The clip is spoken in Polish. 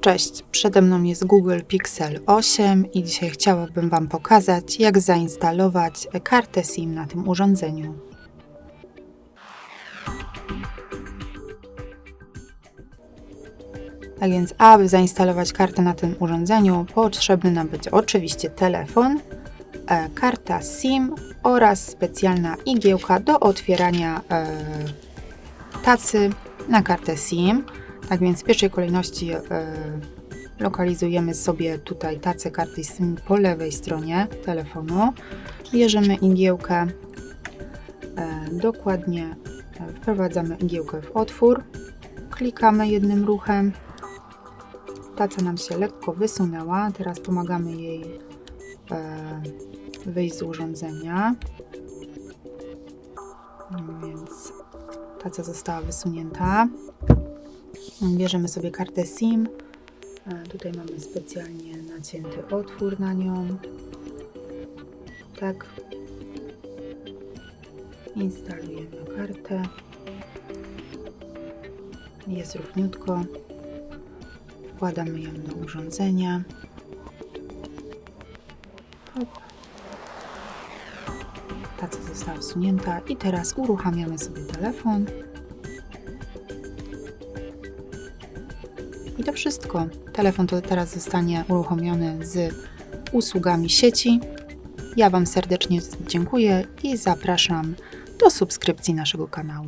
Cześć, przede mną jest Google Pixel 8 i dzisiaj chciałabym Wam pokazać, jak zainstalować kartę SIM na tym urządzeniu. Tak więc, aby zainstalować kartę na tym urządzeniu, potrzebny nam będzie oczywiście telefon, e, karta SIM oraz specjalna igiełka do otwierania e, tacy na kartę SIM. Tak więc w pierwszej kolejności e, lokalizujemy sobie tutaj tacę karty SIM po lewej stronie telefonu. Bierzemy igiełkę, e, dokładnie e, wprowadzamy igiełkę w otwór, klikamy jednym ruchem. Taca nam się lekko wysunęła, teraz pomagamy jej e, wyjść z urządzenia. Więc taca została wysunięta. Bierzemy sobie kartę SIM. Tutaj mamy specjalnie nacięty otwór na nią. Tak. Instalujemy kartę. Jest równiutko. Wkładamy ją do urządzenia. Hop. Taca została wsunięta i teraz uruchamiamy sobie telefon. I to wszystko. Telefon to teraz zostanie uruchomiony z usługami sieci. Ja Wam serdecznie dziękuję i zapraszam do subskrypcji naszego kanału.